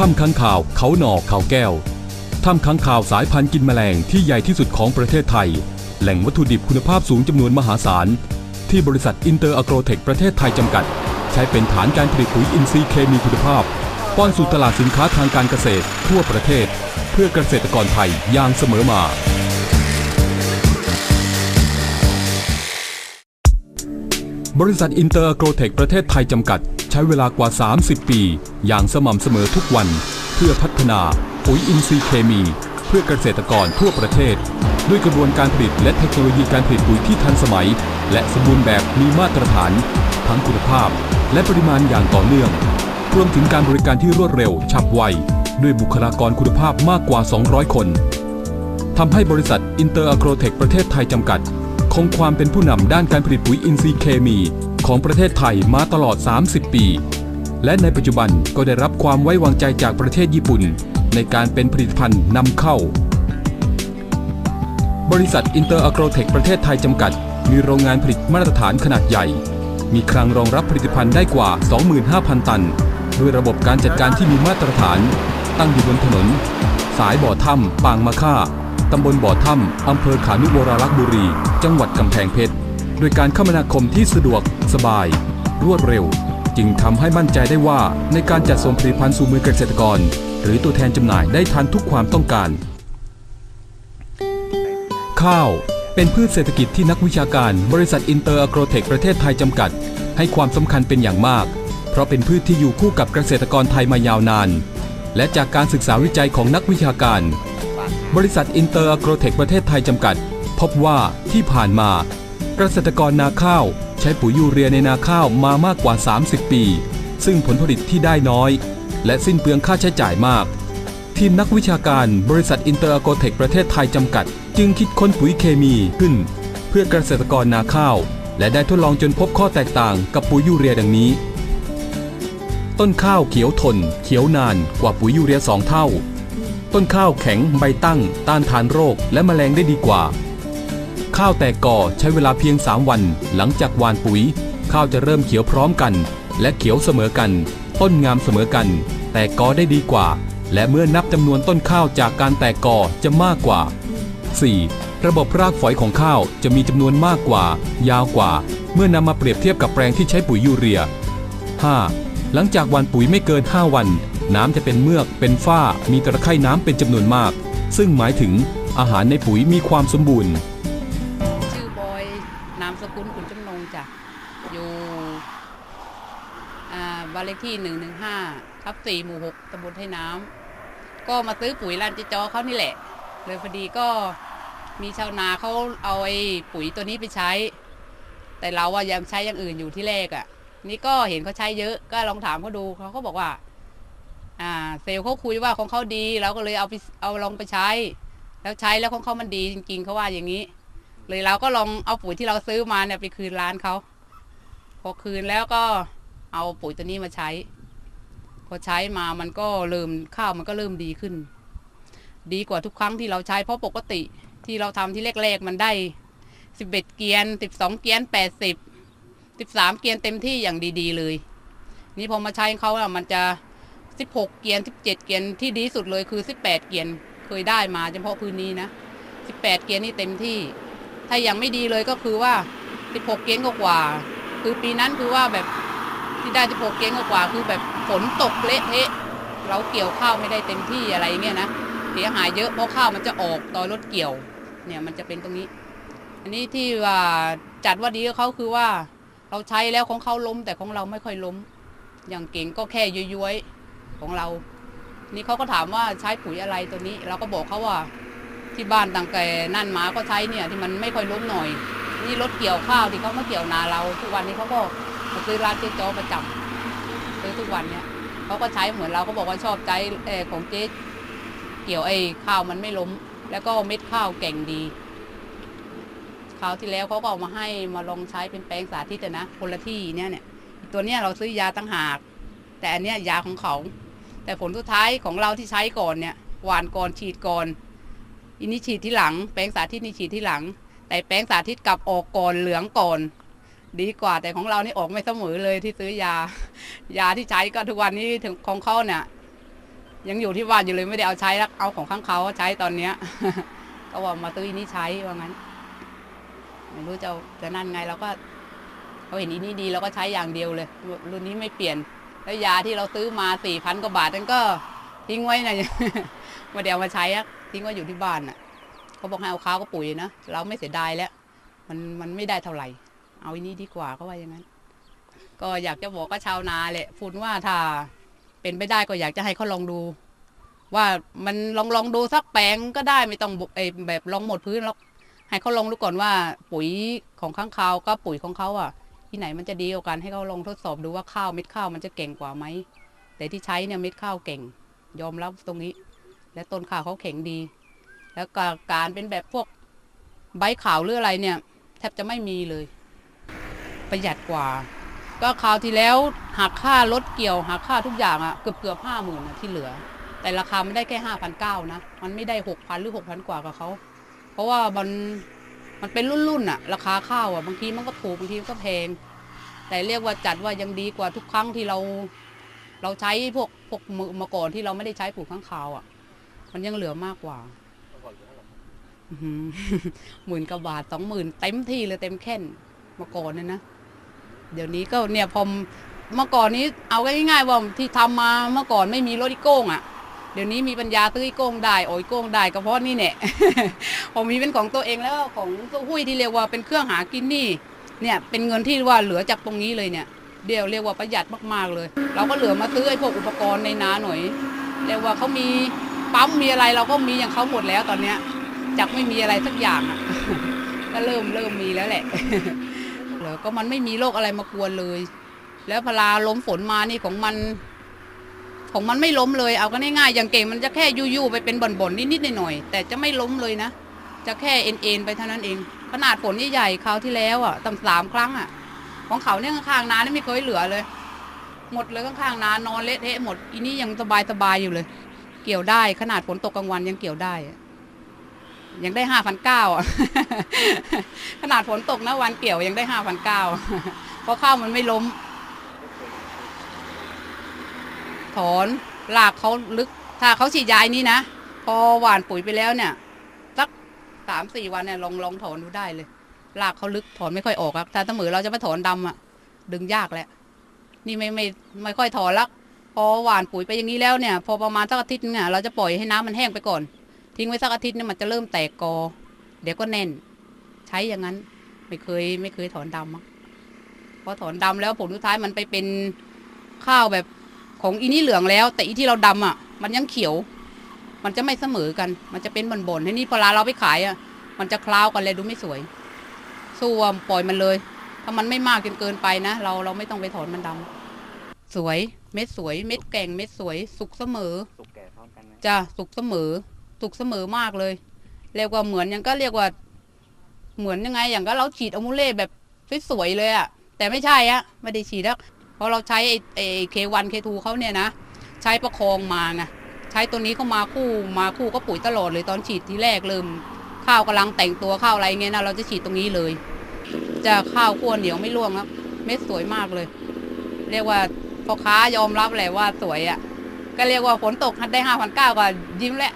ถ้ำค้างข่าวเขาหนอกเขาแก้ว ถ้ำค้างข่าวสายพันธุ์กินแมลงที่ใหญ่ที่สุดของประเทศไทย แหล่งวัตถุดิบคุณภาพสูงจำนวนมหาศาล ที่บริษัทอินเตอร์อโกรเทคประเทศไทยจำกัด ใช้เป็นฐานการผลิตปุ๋ยอินทรีย์เคมีคุณภาพ ป้อนสู่ตลาดสินค้าทางการเกษตร ทั่วประเทศ เพื่อเกษตรกรไทยอย่างเสมอมาบริษัทอินเตอร์โกรเทคประเทศไทยจำกัด ช้เวลากว่า 30 ปี อย่างสม่ำเสมอทุกวัน เพื่อพัฒนาปุ๋ยอินทรีย์เคมี เพื่อเกษตรกรทั่วประเทศ ด้วยกระบวนการผลิตและเทคโนโลยีการผลิตปุ๋ยที่ทันสมัย และสมบูรณ์แบบมีมาตรฐาน ทั้งคุณภาพ และปริมาณอย่างต่อเนื่อง รวมถึงการบริการที่รวดเร็วฉับไว ด้วยบุคลากรคุณภาพมากกว่า 200 คนทำให้บริษัทอินเตอร์อะโกรเทคประเทศไทยจำกัด คงความเป็นผู้นำด้านการผลิตปุ๋ยอินทรีย์เคมี ของประเทศไทยมาตลอด 30 ปี และในปัจจุบันก็ได้รับความไว้วางใจจากประเทศญี่ปุ่น ในการเป็นผลิตภัณฑ์นำเข้า บริษัทอินเตอร์อโกรเทคประเทศไทยจำกัด มีโรงงานผลิตมาตรฐานขนาดใหญ่ มีคลังรองรับผลิตภัณฑ์ได้กว่า 25,000 ตัน ด้วยระบบการจัดการที่มีมาตรฐาน ตั้งอยู่บนถนน สายบ่อถ้ำปางมะค่า ตำบลบ่อถ้ำอำเภอขานุวรารักษ์บุรี จังหวัดกำแพงเพชร โดยการคมนาคมที่สะดวก สบาย รวดเร็ว จึงทำให้มั่นใจได้ว่าในการจัดส่งผลิตภัณฑ์สู่มือเกษตรกร หรือตัวแทนจำหน่ายได้ทันทุกความต้องการ ข้าวเป็นพืชเศรษฐกิจที่นักวิชาการ บริษัทอินเตอร์อโกรเทคประเทศไทยจำกัด ให้ความสำคัญเป็นอย่างมาก เพราะเป็นพืชที่อยู่คู่กับเกษตรกรไทยมายาวนาน และจากการศึกษาวิจัยของนักวิชาการ บริษัทอินเตอร์อโกรเทคประเทศไทยจำกัด พบว่าที่ผ่านมาเกษตรกรนาข้าว ใช้ปุ๋ยยูเรียในนาข้าวมามากกว่า 30 ปี ซึ่งผลผลิตที่ได้น้อย และสิ้นเปลืองค่าใช้จ่ายมาก ทีมนักวิชาการบริษัทอินเตอร์อโกเทคประเทศไทยจำกัด จึงคิดค้นปุ๋ยเคมีขึ้น เพื่อเกษตรกรนาข้าว และได้ทดลองจนพบข้อแตกต่างกับปุ๋ยยูเรียดังนี้ ต้นข้าวเขียวทน เขียวนานกว่าปุ๋ยยูเรียสองเท่า ต้นข้าวแข็งใบตั้ง ต้านทานโรคและแมลงได้ดีกว่า ข้าวแตกกอใช้เวลาเพียง 3 วัน หลังจากหว่านปุ๋ย ข้าวจะเริ่มเขียวพร้อมกัน และเขียวเสมอกัน ต้นงามเสมอกัน แตกกอได้ดีกว่า และเมื่อนับจำนวนต้นข้าวจากการแตกกอจะมากกว่า 4. ระบบรากฝอยของข้าวจะมีจำนวนมากกว่า ยาวกว่า เมื่อนำมาเปรียบเทียบกับแปลงที่ใช้ปุ๋ยยูเรีย 5. หลังจากว่านปุ๋ยไม่เกิน 5 วัน น้ำจะเป็นเมือกเป็นฝ้า มีตะไคร่น้ำเป็นจำนวนมาก ซึ่งหมายถึงอาหารในปุ๋ยมีความสมบูรณ์ ชื่อบอย นามสกุลขุนจำนงจ้ะ อยู่อ่าบ้านเลขที่หนึ่งหนึ่งห้าทับสี่หมู่หกตำบลไทยน้ำ ก็มาซื้อปุ๋ยร้านจิจอเขานี่แหละ เลยพอดีก็มีชาวนาเขาเอาไอ้ปุ๋ยตัวนี้ไปใช้ แต่เราว่ายังใช้อย่างอื่นอยู่ที่แรกอะนี่ก็เห็นเขาใช้เยอะ ก็ลองถามเขาดูเขาก็บอกว่า อ่าเซลล์เขาคุยว่าของเขาดีเราก็เลยเอาไปเอาลองไปใช้ แล้วใช้แล้วของเขามันดีจริงๆเขาว่าอย่างนี้ เลยเราก็ลองเอาปุ๋ยที่เราซื้อมาเนี่ยไปคืนร้านเขาพอคืนแล้วก็เอาปุ๋ยตัวนี้มาใช้พอใช้มามันก็เริ่มข้าวมันก็เริ่มดีขึ้น ดีกว่าทุกครั้งที่เราใช้เพราะปกติที่เราทำที่แรกๆมันได้สิบเอ็ดเกียนสิบสองเกียนแปดสิบสิบสามเกียนเต็มที่อย่างดีๆเลย นี่พอมาใช้เขาอะมันจะ สิบหกเกียนสิบเจ็ดเกียนที่ดีสุดเลยคือสิบแปดเกียนเคยได้มาเฉพาะพื้นนี้นะสิบแปดเกียนนี่เต็มที่ ถ้ายังไม่ดีเลยก็คือว่า 16 เกงกว่า คือปีนั้นคือว่าแบบที่ได้ 16 เกงกว่าคือแบบฝนตกเละเทะเราเกี่ยวข้าวไม่ได้เต็มที่อะไรเงี้ยนะเสียหายเยอะเพราะข้าวมันจะออกตอนรถเกี่ยว เนี่ยมันจะเป็นตรงนี้ อันนี้ที่ว่าจัดว่าดีกับเขาคือว่า เราใช้แล้วของเขาล้มแต่ของเราไม่ค่อยล้ม อย่างเก่งก็แค่ย้วยๆ ของเรา นี่เขาก็ถามว่าใช้ปุ๋ยอะไรตัวนี้ เราก็บอกเขาว่าที่บ้านต่างแต่นั่นหมาก็ใช้เนี่ยที่มันไม่ค่อยล้มหน่อย นี่รถเกี่ยวข้าวที่เขามาเกี่ยวนาเรา ทุกวันนี้เขาก็มาซื้อร้านเจ๊จอประจำซื้อทุกวันเนี่ยเขาก็ใช้เหมือนเราก็บอกว่าชอบใจเอของเจ๊เกี่ยวไอ้ข้าวมันไม่ล้ม แล้วก็เม็ดข้าวแก่งดีคราวที่แล้วเขาก็เอามาให้มาลองใช้เป็นแปลงสาธิตนะคนละที่เนี่ยเนี่ยตัวเนี้ยเราซื้อยาตั้งหาก แต่อันเนี้ยยาของเขา แต่ผลสุดท้ายของเราที่ใช้ก่อนเนี่ยหวานก่อนฉีดก่อนอินี่ฉีดที่หลัง แปลงสาธิตนี่ฉีดที่หลัง แต่แปลงสาธิตกลับออกก่อนเหลืองก่อน ดีกว่าแต่ของเรานี่ออกไม่เสมอเลยที่ซื้อยา ยาที่ใช้ก็ทุกวันนี้ถึงของเขาเนี่ยยังอยู่ที่บ้านอยู่เลยไม่ได้เอาใช้แล้วเอาของข้างเขาใช้ตอนเนี้ย ก็ว่ามาตื้ออีนี่ใช้ว่างั้นไม่รู้จะจะนั่นไงเราก็เขาเห็นอีนี่ดีเราก็ใช้อย่างเดียวเลย รุ่นนี้ไม่เปลี่ยน แล้วยาที่เราซื้อมาสี่พันกว่าบาทนั่นก็ทิ้งไว้นะม่ได้เอามาใช้ทิ้งไว้อยู่ที่บ้านน่ะเขาบอกให้เอาข้าวก็ปุ๋ยนะเราไม่เสียดายแล้ว มันมันไม่ได้เท่าไหร่ เอาอันนี้ดีกว่าเขาว่าอย่างนั้น ก็อยากจะบอกก็ชาวนาแหละพูดว่าถ้าเป็นไปได้ก็อยากจะให้เขาลองดู ว่ามันลองลองดูสักแปลงก็ได้ไม่ต้องเอแบบลองหมดพื้นแล้วให้เขาลองดูก่อนว่าปุ๋ยของข้างคาวก็ปุ๋ยของเขาอะ ที่ไหนมันจะดีกว่ากันให้เขาลองทดสอบดูว่าข้าวเม็ดข้าวมันจะเก่งกว่าไหมแต่ที่ใช้เนี่ยเม็ดข้าวเก่ง ยอมรับตรงนี้ และต้นข้าวเขาแข็งดี แล้วกการเป็นแบบพวกใบขาวหรืออะไรเนี่ย แทบจะไม่มีเลย ประหยัดกว่า ก็คราวที่แล้วหักค่ารถเกี่ยวหักค่าทุกอย่างอะเกือบเกือบห้าหมื่นที่เหลือ แต่ราคาไม่ได้แค่ห้าพันเก้านะ มันไม่ได้หกพันหรือหกพันกว่ากับเขาเพราะว่ามัน มันเป็นรุ่นๆอะราคาข้าวอะบางทีมันก็ถูกบางทีมันก็แพง แต่เรียกว่าจัดว่ายังดีกว่าทุกครั้งที่เรา เราใช้พวกพวกมือมาก่อนที่เราไม่ได้ใช้ปลูกข้างคาวอะมันยังเหลือมากกว่าอื้อหือหมื่นกว่าบาทสองหมื่นเต็มที่เลยเต็มแค่นมาก่อนเนี่ยนะเดี๋ยวนี้ก็เนี่ยพอมเมื่อก่อนนี้เอาง่ายๆว่าที่ทำมาเมื่อก่อนไม่มีรถอีโก้งอะ่ะ เดี๋ยวนี้มีปัญญาซื้ออีโก้งได้โอ้ยโก้งได้ก็เพราะนี่เนี่ยผมมีเป็นของตัวเองแล้วของตัวหุ้ยที่เรียกว่าเป็นเครื่องหากินนี่เนี่ยเป็นเงินที่ว่าเหลือจากตรงนี้เลยเนี่ยเดี๋ยวเรียกว่าประหยัดมากๆเลย เราก็เหลือมาซื้อไอ้พวกอุปกรณ์ในนาหน่อยเรียกว่าเขามีปั๊มมีอะไรเราก็มีอย่างเขาหมดแล้วตอนเนี้ยจากไม่มีอะไรสักอย่างอะก็เริ่มเริ่มมีแล้วแหละเหรอก็มันไม่มีโรคอะไรมากวนเลย แล้วพลาล้มฝนมานี่ของมัน ของมันไม่ล้มเลยเอาก็ง่ายๆอย่างเก่งมันจะแค่ยู่ๆไปเป็นบ่นๆนิดๆหน่อยๆแต่จะไม่ล้มเลยนะ จะแค่เอ็นๆไปเท่านั้นเอง ขนาดฝนใหญ่ๆคราวที่แล้วอะตั้งสามครั้งอะ ของเขาเนี่ยข้างๆนานี่ไม่เคยเหลือเลย หมดเลยข้างๆนานอนเละเทะหมดอีนี่ยังสบายๆอยู่เลย เกี่ยวได้ขนาดฝนตกกลางวันยังเกี่ยวได้ยังได้ห้าพันเก้าอะขนาดฝนตกนะวันเกี่ยวยังได้ห้าพันเก้าเพราะข้าวมันไม่ล้ม ถอนรากเขาลึก ถ้าเขาฉีดยาไอ้นี้นะ พอหว่านปุ๋ยไปแล้วเนี่ย สักสามสี่วันเนี่ยลองลองถอนดูได้เลยรากเขาลึกถอนไม่ค่อยออกครับถ้าเสมอเราจะไปถอนดำอะ ดึงยากแหละนี่ไม่ไม่ไม่ค่อยถอนละพอหว่านปุ๋ยไปอย่างนี้แล้วเนี่ย พอประมาณสักอาทิตย์เนึงอะเราจะปล่อยให้น้ำมันแห้งไปก่อน ทิ้งไว้สักอาทิตย์เนี่ยมันจะเริ่มแตกกอ เดี๋ยวก็แน่น ใช้อย่างนั้นไม่เคยไม่เคยถอนดำมั้งพอถอนดำแล้วผลสุดท้ายมันไปเป็นข้าวแบบ ของอีนี่เหลืองแล้ว แต่อีที่เราดำอะ มันยังเขียว มันจะไม่เสมอกัน มันจะเป็นบ่นๆทีนี้พอเราไปขายอะ มันจะคล้าวกันเลยดูไม่สวยสู้ว่าปล่อยมันเลย ถ้ามันไม่มากจนเกินไปนะเราเราไม่ต้องไปถอนมันดำสวยเม็ดสวย เม็ดแก่งเม็ดสวย สุกเสมอสุกแก่พร้อมกันไหมจ้ะสุกเสมอ สุกเสมอมากเลยเรียกว่าเหมือนยังก็เรียกว่า เหมือนยังไงอย่างก็เราฉีดอะมูเล่แบบสวยๆเลยอะแต่ไม่ใช่อะไม่ได้ฉีดแล้ว เพราะเราใช้ไอ้เควันเคทูเขาเนี่ยนะ ใช้ประคองมาไงใช้ตัวนี้เข้ามาคู่มาคู่ก็ปุ๋ยตลอดเลยตอนฉีดทีแรกเริ่มข้าวกำลังแต่งตัวข้าวอะไรเงี้ยนะเราจะฉีดตรงนี้เลย จะข้าวขั้วเหนียวไม่ร่วงครับเม็ดสวยมากเลย เรียกว่าพ่อค้ายอมรับแหละว่าสวยอะก็เรียกว่าฝนตกได้ห้าพันเก้าก็ยิ้มแหล้ว